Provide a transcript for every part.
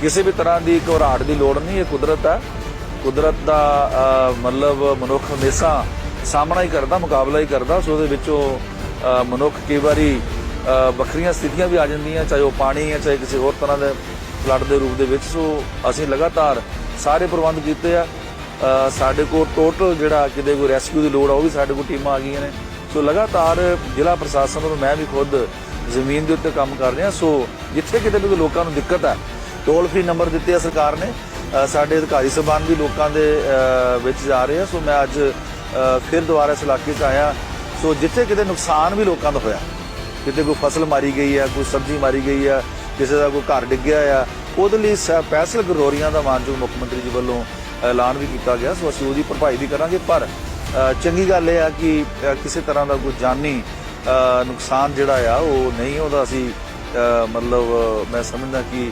ਕਿਸੇ ਵੀ ਤਰ੍ਹਾਂ ਦੀ ਘਬਰਾਹਟ ਦੀ ਲੋੜ ਨਹੀਂ, ਇਹ ਕੁਦਰਤ ਹੈ। ਕੁਦਰਤ ਦਾ ਮਤਲਬ ਮਨੁੱਖ ਹਮੇਸ਼ਾ ਸਾਹਮਣਾ ਹੀ ਕਰਦਾ, ਮੁਕਾਬਲਾ ਹੀ ਕਰਦਾ ਸੋ ਉਹਦੇ ਵਿੱਚੋਂ ਮਨੁੱਖ ਕਈ ਵਾਰੀ ਵੱਖਰੀਆਂ ਸਥਿਤੀਆਂ ਵੀ ਆ ਜਾਂਦੀਆਂ, ਚਾਹੇ ਉਹ ਪਾਣੀ ਹੈ, ਚਾਹੇ ਕਿਸੇ ਹੋਰ ਤਰ੍ਹਾਂ ਦੇ ਫਲੱਡ ਦੇ ਰੂਪ ਦੇ ਵਿੱਚ। ਸੋ ਅਸੀਂ ਲਗਾਤਾਰ ਸਾਰੇ ਪ੍ਰਬੰਧ ਕੀਤੇ ਆ। ਸਾਡੇ ਕੋਲ ਟੋਟਲ ਜਿਹੜਾ ਕਿਤੇ ਕੋਈ ਰੈਸਕਿਊ ਦੀ ਲੋੜ ਆ, ਉਹ ਵੀ ਸਾਡੇ ਕੋਲ ਟੀਮਾਂ ਆ ਗਈਆਂ ਨੇ। ਸੋ ਲਗਾਤਾਰ ਜ਼ਿਲ੍ਹਾ ਪ੍ਰਸ਼ਾਸਨ ਤੋਂ ਮੈਂ ਵੀ ਖੁਦ ਜ਼ਮੀਨ ਦੇ ਉੱਤੇ ਕੰਮ ਕਰ ਰਿਹਾ। ਸੋ ਜਿੱਥੇ ਕਿਤੇ ਵੀ ਲੋਕਾਂ ਨੂੰ ਦਿੱਕਤ ਹੈ ਟੋਲ ਫ੍ਰੀ ਨੰਬਰ ਦਿੱਤੇ ਆ ਸਰਕਾਰ ਨੇ। ਸਾਡੇ ਅਧਿਕਾਰੀ ਸਭਾਨ ਵੀ ਲੋਕਾਂ ਦੇ ਵਿੱਚ ਜਾ ਰਹੇ ਆ। ਸੋ ਮੈਂ ਅੱਜ ਫਿਰ ਦੁਬਾਰਾ ਇਸ ਇਲਾਕੇ 'ਚ ਆਇਆ। ਸੋ ਜਿੱਥੇ ਕਿਤੇ ਨੁਕਸਾਨ ਵੀ ਲੋਕਾਂ ਦਾ ਹੋਇਆ, ਕਿਤੇ ਕੋਈ ਫਸਲ ਮਾਰੀ ਗਈ ਆ, ਕੋਈ ਸਬਜ਼ੀ ਮਾਰੀ ਗਈ ਆ, ਕਿਸੇ ਦਾ ਕੋਈ ਘਰ ਡਿੱਗਿਆ ਆ, ਉਹਦੇ ਲਈ ਪੈਸਲ ਗਰੋਰੀਆਂ ਦਾ ਮਾਨਯੋਗ ਮੁੱਖ ਮੰਤਰੀ ਜੀ ਵੱਲੋਂ ਐਲਾਨ ਵੀ ਕੀਤਾ ਗਿਆ। ਸੋ ਅਸੀਂ ਉਹਦੀ ਭਰਪਾਈ ਵੀ ਕਰਾਂਗੇ। ਪਰ ਚੰਗੀ ਗੱਲ ਇਹ ਆ ਕਿ ਕਿਸੇ ਤਰ੍ਹਾਂ ਦਾ ਕੋਈ ਜਾਨੀ ਨੁਕਸਾਨ ਜਿਹੜਾ ਆ, ਉਹ ਨਹੀਂ ਉਹਦਾ ਅਸੀਂ ਮਤਲਬ ਮੈਂ ਸਮਝਦਾ ਕਿ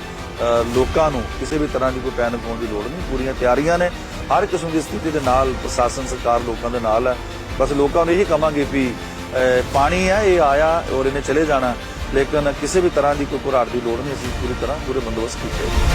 ਲੋਕਾਂ ਨੂੰ ਕਿਸੇ ਵੀ ਤਰ੍ਹਾਂ ਦੀ ਕੋਈ ਪੈਨਿਕ ਹੋਣ ਦੀ ਲੋੜ ਨਹੀਂ। ਪੂਰੀਆਂ ਤਿਆਰੀਆਂ ਨੇ। ਹਰ ਕਿਸਮ ਦੀ ਸਥਿਤੀ ਦੇ ਨਾਲ ਪ੍ਰਸ਼ਾਸਨ, ਸਰਕਾਰ ਲੋਕਾਂ ਦੇ ਨਾਲ ਹੈ। ਬਸ ਲੋਕਾਂ ਨੂੰ ਇਹੀ ਕਵਾਂਗੇ ਵੀ ਪਾਣੀ ਹੈ, ਇਹ ਆਇਆ ਔਰ ਇਹਨੇ ਚਲੇ ਜਾਣਾ। ਲੇਕਿਨ ਕਿਸੇ ਵੀ ਤਰ੍ਹਾਂ ਦੀ ਕੋਈ ਘਬਰਾਹਟ ਦੀ ਲੋੜ ਨਹੀਂ। ਅਸੀਂ ਪੂਰੀ ਤਰ੍ਹਾਂ ਪੂਰੇ ਬੰਦੋਬਸਤ ਕੀਤੇ।